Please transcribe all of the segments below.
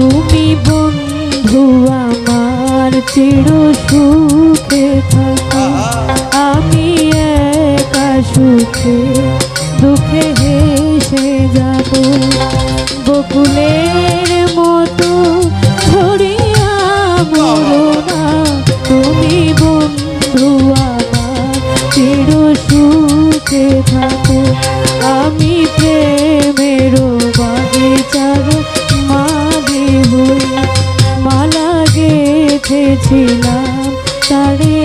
তুমি বন্ধু আমার চির সুখে থাকো। আমি একা সুখে, দুঃখে হেসে যাব। বকুলের মতো ছড়িয়া মরো না। তুমি বন্ধু বুঝিলাম তারে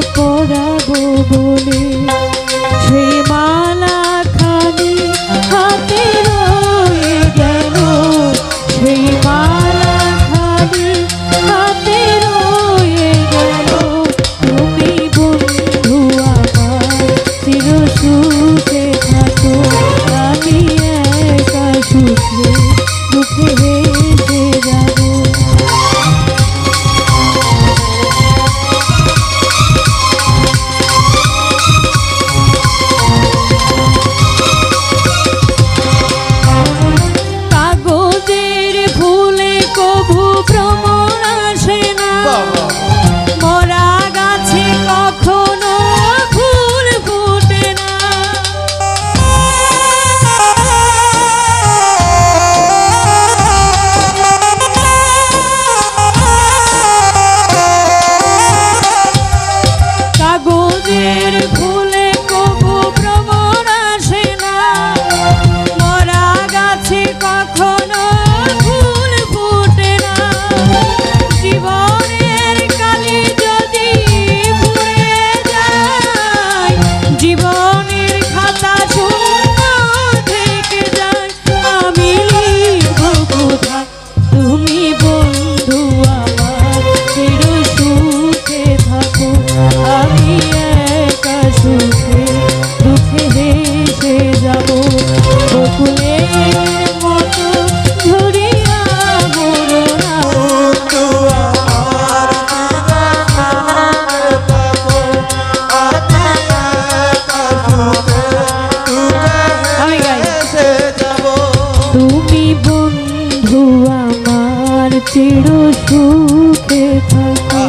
চির সুখে থাকি।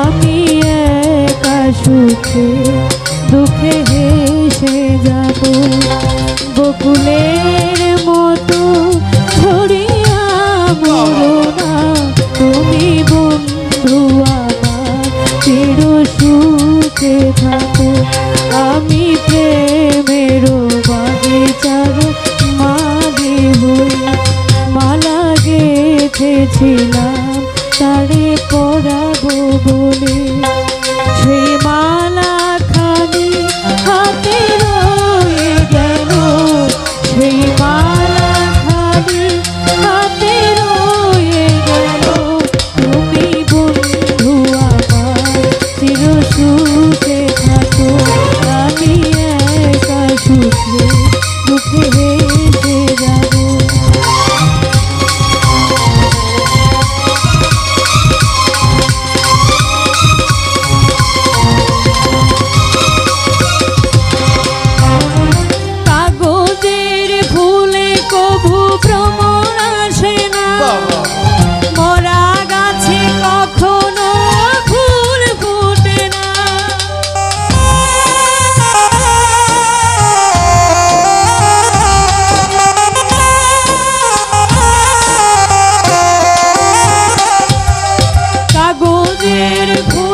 আমি একা সুখে, দুঃখে হেসে যাব। গোকুলের মতো ধরিয়া মরো না। তুমি বন্ধু আমার চির সুখে থাকো। আমি Queen. মুখের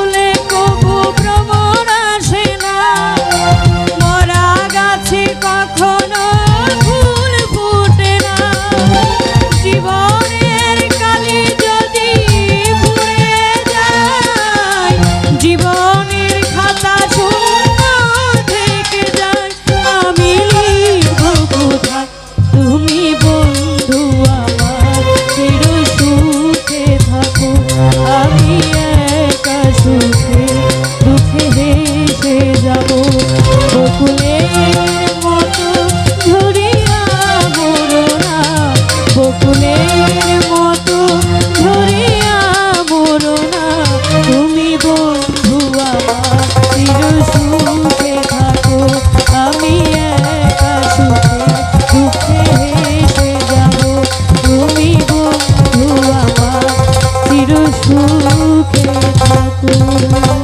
সুখে থাকুন।